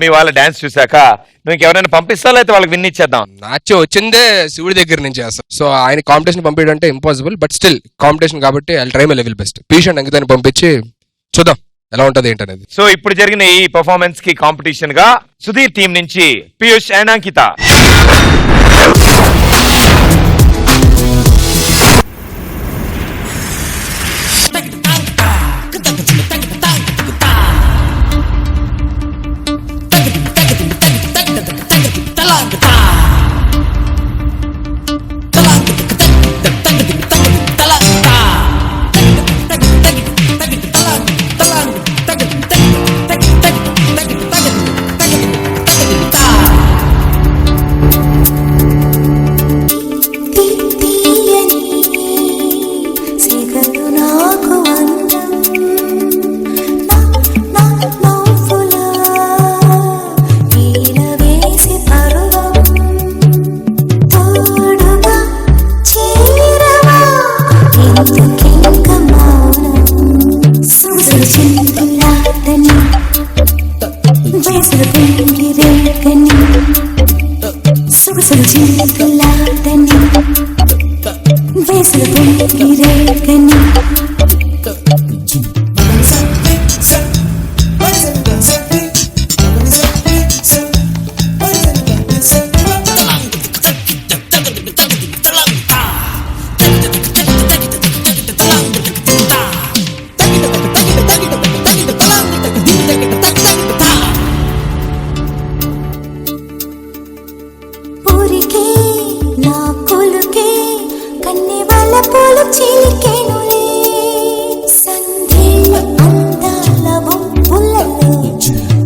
మీ వాళ్ళ డాన్స్ చూసాక నువ్వు ఇంకెవరైనా పంపిస్తా లేకపోతే వాళ్ళకి విన్ ఇచ్చేద్దాం? నాచో వచ్చిందే శివుడి దగ్గర నుంచి చేస్తాం సో ఆయన కాంపిటీషన్ పంపించడం అంటే ఇంపాసిబుల్ బట్ స్టిల్ కాంపిటీషన్ కాబట్టి I try my level best పీషన్ అంకితాన్ని పంపించి చూద్దాం ఎలా ఉంటది ఏంటనేది. సో ఇప్పుడు జరిగిన ఈ పర్ఫార్మెన్స్కి కాంపిటీషన్గా సుధీర్ టీం నుంచి పీయూష్ అండ్ అంకిత. സുഖസുഖ ചിന്തകളാ పూలు చిలికెనులే సంధ్యల అందాల వంపులలో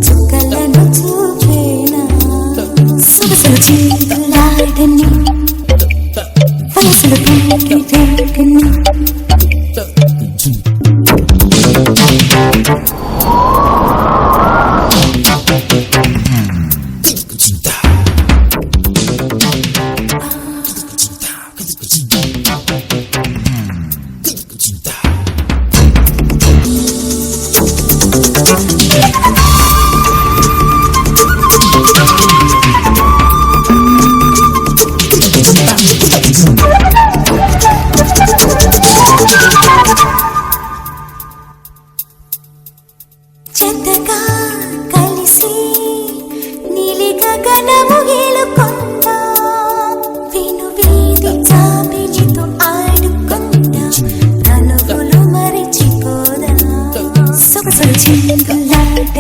చుక్కలను చూపేనా? సొగసులు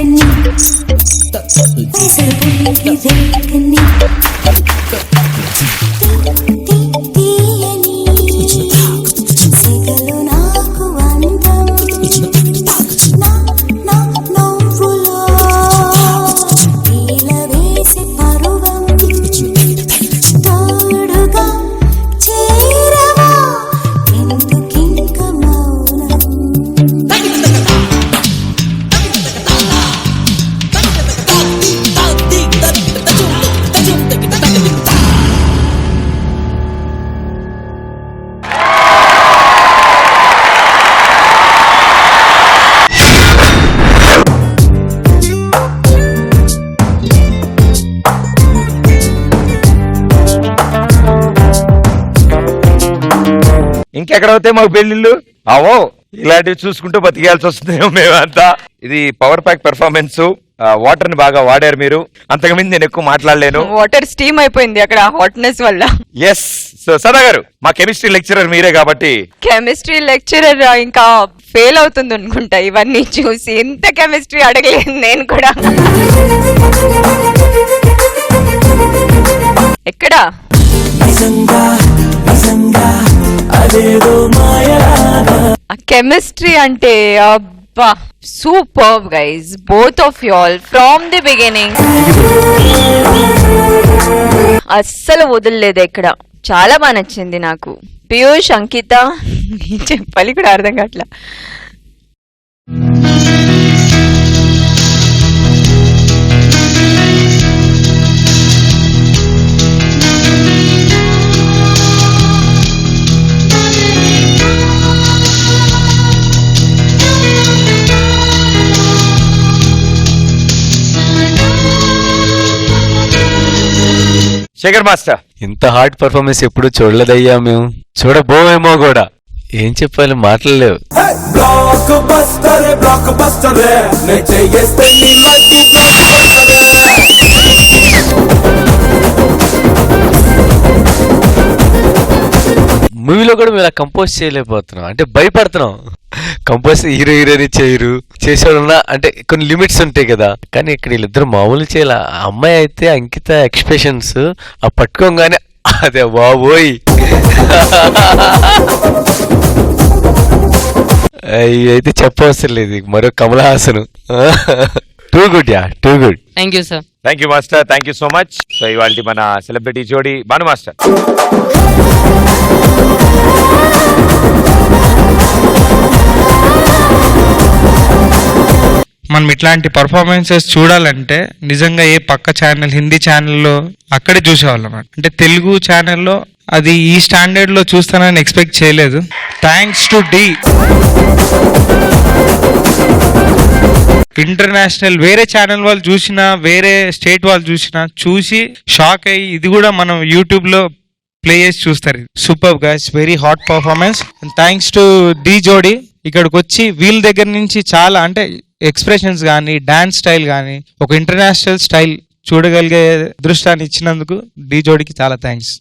i Balcony. Balcony. ఇంకెక్కడ అవుతాయి మాకు పెళ్ళిళ్ళు అవో ఇలాంటివి చూసుకుంటూ బతికేయాల్సి వస్తుందేమో మేమంతా. ఇది పవర్ ప్యాక్ పెర్ఫార్మెన్స్ వాటర్ని బాగా వాడారు మీరు. అంతకుమించి నేను ఎక్కువ మాట్లాడలేను. వాటర్ స్టీమ్ అయిపోయింది అక్కడ హాట్నెస్ వల్ల. ఎస్ సో సదా గారు మా కెమిస్ట్రీ లెక్చరర్ మీరే కాబట్టి. కెమిస్ట్రీ లెక్చరర్ ఇంకా ఫెయిల్ అవుతుంది అనుకుంటా ఇవన్నీ చూసి. ఎంత కెమిస్ట్రీ అడగలేదు నేను కూడా. ఎక్కడ? కెమిస్ట్రీ అంటే అబ్బా super guys both of you all from the beginning అస్సలు వదలలేదు ఇక్కడ చాలా బాగా నచ్చింది నాకు. పీయూష్ అంకిత చెప్పాలి కూడా అర్థం కావట్లా. శేఖర్ మాస్టర్. ఇంత హార్డ్ పర్ఫార్మెన్స్ ఎప్పుడు చూడలేదయ్యా మేము. చూడబోమేమో కూడా. ఏం చెప్పాలి మాటలు బ్లాక్ బస్టర్ బ్లాక్ బస్టర్ నే చేస్తే నీ లైఫ్ బ్లాక్ మూవీలో కూడా మేము ఇలా కంపోజ్ చేయలేకపోతున్నాం. అంటే భయపడుతున్నాం. కంపోజ్ హీరో హీరోని చేయరు. చేసేవాళ్ళన్నా అంటే కొన్ని లిమిట్స్ ఉంటాయి కదా. కానీ ఇక్కడ వీళ్ళిద్దరు మామూలు చేయాలి? అమ్మాయి అయితే అంకిత ఎక్స్ప్రెషన్స్ ఆ పట్టుకోగానే అదే బాబోయ్. అయితే చెప్పవసరం లేదు. మరో Kamal Haasan. Too good yeah too good thank you sir thank you master thank you so much so ఇవాళ మన సెలబ్రిటీ జోడి భాను మాస్టర్ మనం ఇట్లాంటి పర్ఫార్మెన్సెస్ చూడాలంటే నిజంగా ఏ పక్క ఛానల్ హిందీ ఛానల్లో అక్కడే చూసేవాళ్ళం అంటే తెలుగు ఛానల్లో అది ఈ స్టాండర్డ్లో చూస్తానని ఎక్స్పెక్ట్ చేయలేదు. థ్యాంక్స్ టు డి ఇంటర్నేషనల్ వేరే ఛానల్ వాళ్ళు చూసినా వేరే స్టేట్ వాళ్ళు చూసినా చూసి షాక్ అయ్యి ఇది కూడా మనం యూట్యూబ్లో ప్లే చేసి చూస్తారు. Super guys very hot performance thanks to Dhee Jodi ఇక్కడికి వచ్చి వీళ్ళ దగ్గర నుంచి చాలా అంటే ఎక్స్ప్రెషన్స్ కానీ డాన్స్ స్టైల్ కానీ ఒక ఇంటర్నేషనల్ స్టైల్ చూడగలిగే దృష్టాన్ని ఇచ్చినందుకు డి జోడికి చాలా thanks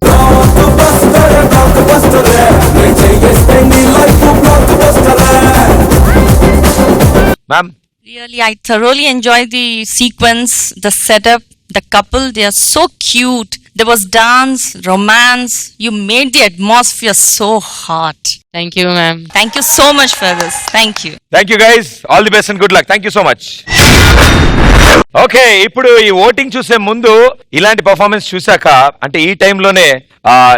ma'am Really, I thoroughly enjoyed the sequence, the setup, the couple. They are so cute. There was dance, romance. You made the atmosphere so hot. Thank you ma'am Thank you so much for this. Thank you. Thank you guys all the best and good luck thank you so much okay ఇప్పుడు ఈ voting చూసే ముందు ఇలాంటి performance చూసాక అంటే ఈ టైంలోనే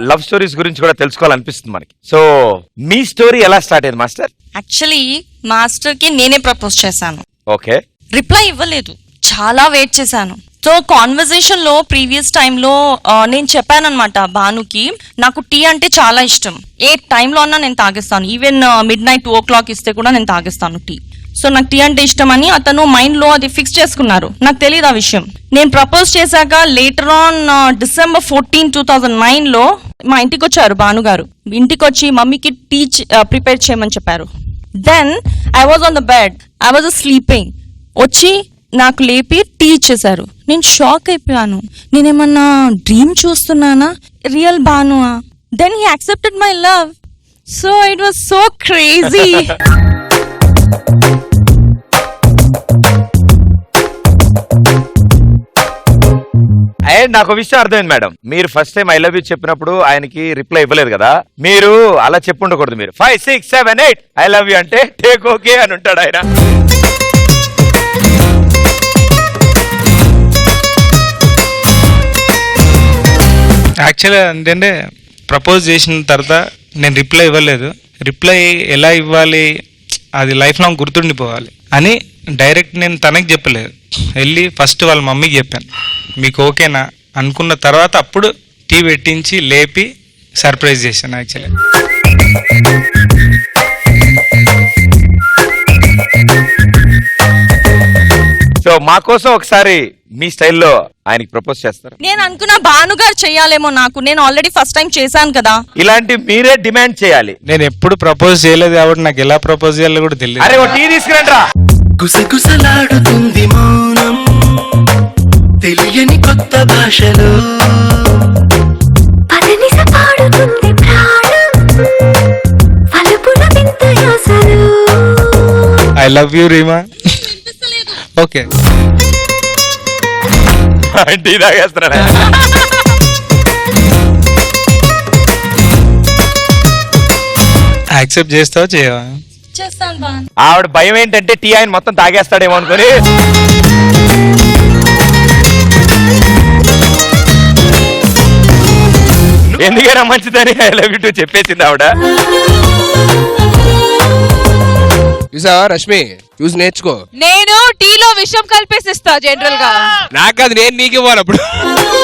love stories గురించి కూడా తెలుసుకోవాలనిపిస్తుంది మనకి. సో మీ స్టోరీ ఎలా స్టార్ట్ అయింది మాస్టర్? యాక్చువల్లీ మాస్టర్కి నేనే ప్రపోజ్ చేశాను. ఓకే రిప్లై ఇవ్వలేదు. చాలా వెయిట్ చేశాను. సో కాన్వర్జేషన్లో ప్రీవియస్ టైంలో uh, నేను చెప్పానమాట భానుకి నాకు టీ అంటే చాలా ఇష్టం. ఏ టైంలో అన్నా నేను తాగిస్తాను. Even midnight two o'clock ఇస్తే కూడా నేను తాగిస్తాను టీ. సో నాకు టీ అంటే ఇష్టం అని అతను మైండ్లో అది ఫిక్స్ చేసుకున్నారు. నాకు తెలియదు ఆ విషయం. నేను ప్రపోజ్ చేశాక later on December fourteen two thousand నైన్లో మా ఇంటికి వచ్చారు భానుగారు ఇంటికి వచ్చి మమ్మీకి టీ ప్రిపేర్ uh, చేయమని చెప్పారు. Then I was on the bed I was sleeping వచ్చి నాకు లేపి టీ ఇచ్చేశారు నేను షాక్ అయిపోయాను. నేనేమన్నా డ్రీమ్ చూస్తున్నానా? Real బానువా then he accepted my love so it was so crazy and నాకు ఒక విషయం అర్థమైంది మేడం. మీరు first time I love you చెప్పినప్పుడు ఆయనకి రిప్లై ఇవ్వలేదు కదా. మీరు అలా చెప్పుండకూడదు మీరు. Five six seven eight I love you అంటే టేక్ ఓకే అని ఉంటాడు ఆయన. యాక్చువల్గా ఏంటంటే ప్రపోజ్ చేసిన తర్వాత నేను రిప్లై ఇవ్వలేదు. రిప్లై ఎలా ఇవ్వాలి? అది లైఫ్ లాంగ్ గుర్తుండిపోవాలి. అని డైరెక్ట్ నేను తనకి చెప్పలేదు. వెళ్ళి ఫస్ట్ వాళ్ళ మమ్మీకి చెప్పాను. మీకు ఓకేనా? అనుకున్న తర్వాత అప్పుడు టీ పెట్టించి లేపి సర్ప్రైజ్ చేశాను యాక్చువల్లీ సో మా కోసం ఒకసారి మీ స్టైల్లో ఆయనకి ప్రపోజ్ చేస్తారు? నేను అనుకున్న భాను గారు చెయ్యాలేమో నాకు. నేను ఆల్రెడీ ఫస్ట్ టైం చేశాను కదా. ఇలాంటి మీరే డిమాండ్ చేయాలి. నేను ఎప్పుడు ప్రపోజ్ చేయలేదు కాబట్టి నాకు ఎలా ప్రపోజ్ చేయాలో కూడా తెలియదు. అరే ఓ టీ తీసుకురండి రా. గుసగుసలాడుతుంది మౌనం తెలియని కొత్త భాషలో. పదనిస పాడుతుంది ప్రాణం వింత యాసలు. I love you Reema okay tea తాగేస్తున్నాను. Accept చేస్తావా చేయవా? చేస్తాను ఆవిడ భయం ఏంటంటే టీ ఆయన మొత్తం తాగేస్తాడేమో అనుకుని. ఎందుకైనా మంచిదని ఐ లవ్ యూ టూ చెప్పేసింది ఆవిడ. చూసావా రష్మి? చూసి నేర్చుకో. నేను టీలో విషం కలిపేసిస్తా జనరల్గా. నాకు అది నేను నీకు ఇవ్వాలి అప్పుడు.